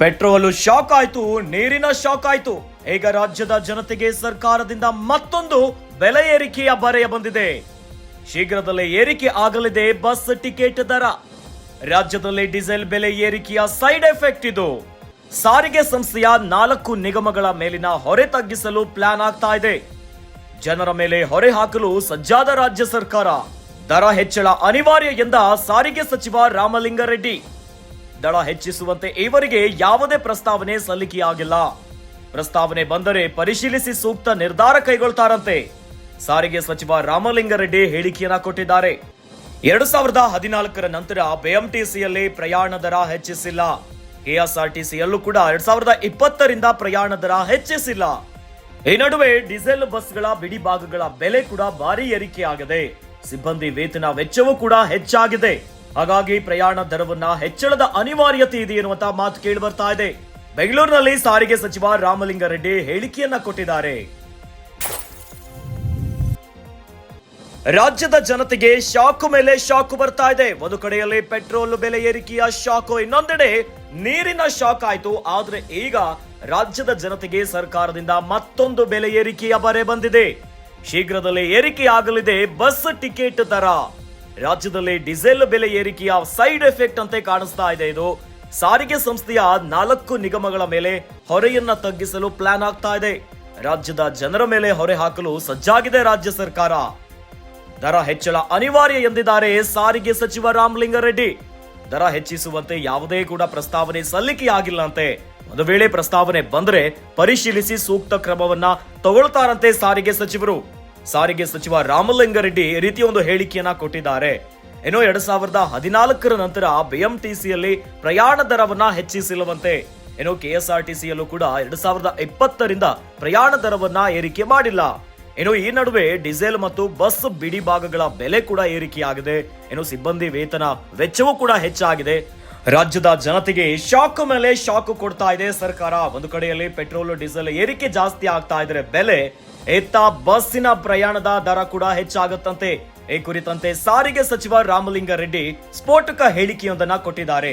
Petrol shock ಆಯ್ತು, ನೀರಿನ shock ಆಯ್ತು. ಈಗ ರಾಜ್ಯದ ಜನತೆಗೆ ಸರ್ಕಾರದಿಂದ ಮತ್ತೊಂದು ಬೆಲೆ ಏರಿಕೆಯ ಬರೆಯ ಬಂದಿದೆ. ಶೀಘ್ರದಲ್ಲೇ ಏರಿಕೆ ಆಗಲಿದೆ ಬಸ್ ಟಿಕೆಟ್ ದರ. ರಾಜ್ಯದಲ್ಲಿ ಡೀಸೆಲ್ ಬೆಲೆ ಏರಿಕೆಯ ಸೈಡ್ ಎಫೆಕ್ಟ್ ಇದು. ಸಾರಿಗೆ ಸಂಸ್ಥೆಯ ನಾಲ್ಕು ನಿಗಮಗಳ ಮೇಲಿನ ಹೊರೆ ತಗ್ಗಿಸಲು ಪ್ಲಾನ್ ಆಗ್ತಾ ಇದೆ. ಜನರ ಮೇಲೆ ಹೊರೆ ಹಾಕಲು ಸಜ್ಜಾದ ರಾಜ್ಯ ಸರ್ಕಾರ. ದರ ಹೆಚ್ಚಳ ಅನಿವಾರ್ಯ ಎಂದ ಸಾರಿಗೆ ಸಚಿವ ರಾಮಲಿಂಗಾರೆಡ್ಡಿ. ದಳ ಹೆಚ್ಚಿಸುವಂತೆ ಇವರಿಗೆ ಯಾವುದೇ ಪ್ರಸ್ತಾವನೆ ಸಲ್ಲಿಕೆಯಾಗಿಲ್ಲ. ಪ್ರಸ್ತಾವನೆ ಬಂದರೆ ಪರಿಶೀಲಿಸಿ ಸೂಕ್ತ ನಿರ್ಧಾರ ಕೈಗೊಳ್ತಾರಂತೆ. ಸಾರಿಗೆ ಸಚಿವ ರಾಮಲಿಂಗಾರೆಡ್ಡಿ ಹೇಳಿಕೆಯನ್ನ ಕೊಟ್ಟಿದ್ದಾರೆ. ಎರಡು ಸಾವಿರದ ಹದಿನಾಲ್ಕರ ನಂತರ ಬಿಎಂಟಿಸಿಯಲ್ಲಿ ಪ್ರಯಾಣ ದರ ಹೆಚ್ಚಿಸಿಲ್ಲ. ಕೆಎಸ್ಆರ್ಟಿಸಿಯಲ್ಲೂ ಕೂಡ ಎರಡ್ ಸಾವಿರದ ಇಪ್ಪತ್ತರಿಂದ ಪ್ರಯಾಣ ದರ ಹೆಚ್ಚಿಸಿಲ್ಲ. ಈ ನಡುವೆ ಡೀಸೆಲ್ ಬಸ್ಗಳ ಬಿಡಿ ಭಾಗಗಳ ಬೆಲೆ ಕೂಡ ಭಾರಿ ಏರಿಕೆಯಾಗಿದೆ. ಸಿಬ್ಬಂದಿ ವೇತನ ವೆಚ್ಚವೂ ಕೂಡ ಹೆಚ್ಚಾಗಿದೆ. ಹಾಗಾಗಿ ಪ್ರಯಾಣ ದರವನ್ನ ಹೆಚ್ಚಳದ ಅನಿವಾರ್ಯತೆ ಇದೆ ಎನ್ನುವಂತ ಮಾತು ಕೇಳಿ ಬರ್ತಾ ಇದೆ. ಬೆಂಗಳೂರಿನಲ್ಲಿ ಸಾರಿಗೆ ಸಚಿವ ರಾಮಲಿಂಗಾರೆಡ್ಡಿ ಹೇಳಿಕೆಯನ್ನ ಕೊಟ್ಟಿದ್ದಾರೆ. ರಾಜ್ಯದ ಜನತೆಗೆ ಶಾಕು ಮೇಲೆ ಶಾಕು ಬರ್ತಾ ಇದೆ. ಒಂದು ಕಡೆಯಲ್ಲಿ ಪೆಟ್ರೋಲ್ ಬೆಲೆ ಏರಿಕೆಯ ಶಾಕು, ಇನ್ನೊಂದೆಡೆ ನೀರಿನ ಶಾಕ್ ಆಯ್ತು. ಆದ್ರೆ ಈಗ ರಾಜ್ಯದ ಜನತೆಗೆ ಸರ್ಕಾರದಿಂದ ಮತ್ತೊಂದು ಬೆಲೆ ಏರಿಕೆಯ ಬರೆ ಬಂದಿದೆ. ಶೀಘ್ರದಲ್ಲೇ ಏರಿಕೆಯಾಗಲಿದೆ ಬಸ್ ಟಿಕೆಟ್ ದರ. ರಾಜ್ಯದಲ್ಲಿ ಡೀಸೆಲ್ ಬೆಲೆ ಏರಿಕೆಯ ಸೈಡ್ ಎಫೆಕ್ಟ್ ಅಂತೆ ಕಾಣಿಸ್ತಾ ಇದೆ ಇದು. ಸಾರಿಗೆ ಸಂಸ್ಥೆಯ ನಾಲ್ಕು ನಿಗಮಗಳ ಮೇಲೆ ಹೊರೆಯನ್ನ ತಗ್ಗಿಸಲು ಪ್ಲಾನ್ ಆಗ್ತಾ ಇದೆ. ರಾಜ್ಯದ ಜನರ ಮೇಲೆ ಹೊರೆ ಹಾಕಲು ಸಜ್ಜಾಗಿದೆ ರಾಜ್ಯ ಸರ್ಕಾರ. ದರ ಹೆಚ್ಚಳ ಅನಿವಾರ್ಯ ಎಂದಿದ್ದಾರೆ ಸಾರಿಗೆ ಸಚಿವ ರಾಮಲಿಂಗಾರೆಡ್ಡಿ ದರ ಹೆಚ್ಚಿಸುವಂತೆ ಯಾವುದೇ ಕೂಡ ಪ್ರಸ್ತಾವನೆ ಸಲ್ಲಿಕೆಯಾಗಿಲ್ಲಂತೆ ಒಂದು ವೇಳೆ ಪ್ರಸ್ತಾವನೆ ಬಂದ್ರೆ ಪರಿಶೀಲಿಸಿ ಸೂಕ್ತ ಕ್ರಮವನ್ನ ತಗೊಳ್ತಾರಂತೆ ಸಾರಿಗೆ ಸಚಿವರು. ಸಾರಿಗೆ ಸಚಿವ ರಾಮಲಿಂಗಾರೆಡ್ಡಿ ಈ ರೀತಿಯ ಒಂದು ಹೇಳಿಕೆಯನ್ನ ಕೊಟ್ಟಿದ್ದಾರೆ. ಏನೋ ಎರಡ್ ಸಾವಿರದ ಹದಿನಾಲ್ಕರ ನಂತರ ಬಿಎಂಟಿಸಿಯಲ್ಲಿ ಪ್ರಯಾಣ ದರವನ್ನ ಹೆಚ್ಚಿಸಿಲ್ಲವಂತೆ. ಏನೋ ಕೆಎಸ್ಆರ್ಟಿಸಿಯಲ್ಲೂ ಕೂಡ ಎರಡ್ ಸಾವಿರದ ಇಪ್ಪತ್ತರಿಂದ ಪ್ರಯಾಣ ದರವನ್ನ ಏರಿಕೆ ಮಾಡಿಲ್ಲ. ಏನೋ ಈ ನಡುವೆ ಡೀಸೆಲ್ ಮತ್ತು ಬಸ್ ಬಿಡಿ ಭಾಗಗಳ ಬೆಲೆ ಕೂಡ ಏರಿಕೆಯಾಗಿದೆ. ಏನೋ ಸಿಬ್ಬಂದಿ ವೇತನ ವೆಚ್ಚವೂ ಕೂಡ ಹೆಚ್ಚಾಗಿದೆ. ರಾಜ್ಯದ ಜನತೆಗೆ ಶಾಕ್ ಮೇಲೆ ಶಾಕ್ ಕೊಡ್ತಾ ಇದೆ ಸರ್ಕಾರ. ಒಂದು ಕಡೆಯಲ್ಲಿ ಪೆಟ್ರೋಲ್, ಡೀಸೆಲ್ ಏರಿಕೆ ಜಾಸ್ತಿ ಆಗ್ತಾ ಇದ್ರೆ ಬೆಲೆ ಎತ್ತ ಬಸ್ಸಿನ ಪ್ರಯಾಣದ ದರ ಕೂಡ ಹೆಚ್ಚಾಗುತ್ತಂತೆ. ಈ ಕುರಿತಂತೆ ಸಾರಿಗೆ ಸಚಿವ ರಾಮಲಿಂಗಾರೆಡ್ಡಿ ಸ್ಫೋಟಕ ಹೇಳಿಕೆಯೊಂದನ್ನ ಕೊಟ್ಟಿದ್ದಾರೆ.